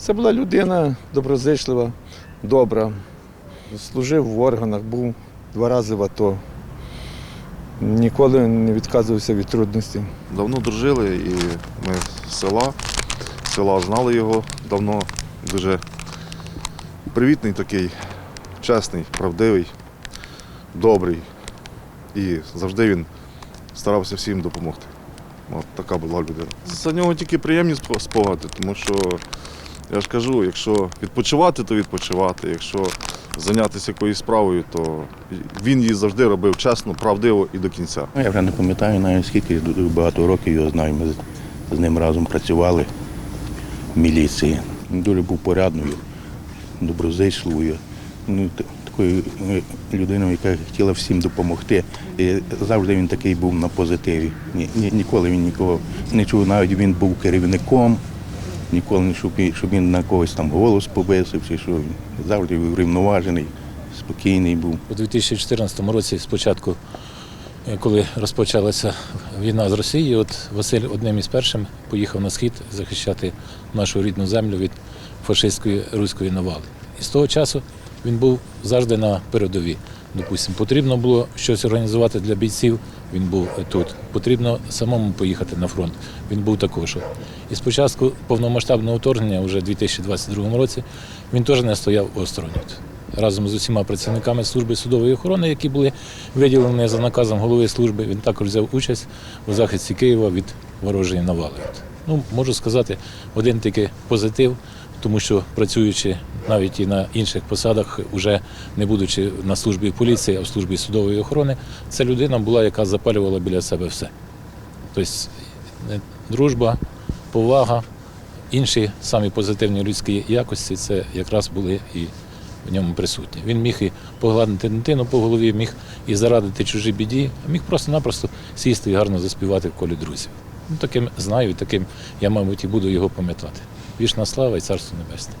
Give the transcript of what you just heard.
Це була людина доброзичлива, добра. Служив в органах, був два рази в АТО. Ніколи не відказувався від трудностей. Давно дружили і ми з села. Села знали його давно. Дуже привітний такий, чесний, правдивий, добрий. І завжди він старався всім допомогти. От така була людина. За нього тільки приємні спогади, тому що я ж кажу, якщо відпочивати, то відпочивати. Якщо зайнятися якоюсь справою, то він її завжди робив чесно, правдиво і до кінця. Ну, Я вже не пам'ятаю навіть скільки багато років його знаю. Ми з- ним разом працювали в міліції. Він дуже був порядною, доброзичливою, ну, такою е, людиною, яка хотіла всім допомогти. І завжди він такий був на позитиві. Ні, ніколи він нікого не чув, навіть він був керівником. Ніколи не щоб, щоб він на когось там голос повисив, чи що завжди був рівноважений, спокійний був. У 2014 році, спочатку, е, коли розпочалася війна з Росією, от Василь одним із першим поїхав на схід захищати нашу рідну землю від фашистської руської навали. І з того часу він був завжди на передовій. Допустимо, потрібно було щось організувати для бійців. Він був тут. Потрібно самому поїхати на фронт. Він був також. І спочатку повномасштабного вторгнення, вже у 2022 році, він теж не стояв осторонь. Разом з усіма працівниками служби судової охорони, які були виділені за наказом голови служби, він також взяв участь у захисті Києва від ворожої навали. Ну, можу сказати, один тільки позитив, тому що працюючи навіть і на інших посадах, уже не будучи на службі поліції, а в службі судової охорони, це людина була, яка запалювала біля себе все. Тобто е, дружба, повага, інші самі позитивні людські якості це якраз були і в ньому присутні. Він міг і погладити дитину по голові, міг і зарадити чужі біді, а міг просто-напросто сісти і гарно заспівати в колі друзів. Ну, таким знаю, і таким я, мабуть, і буду його пам'ятати. Вічна слава і царство небесне.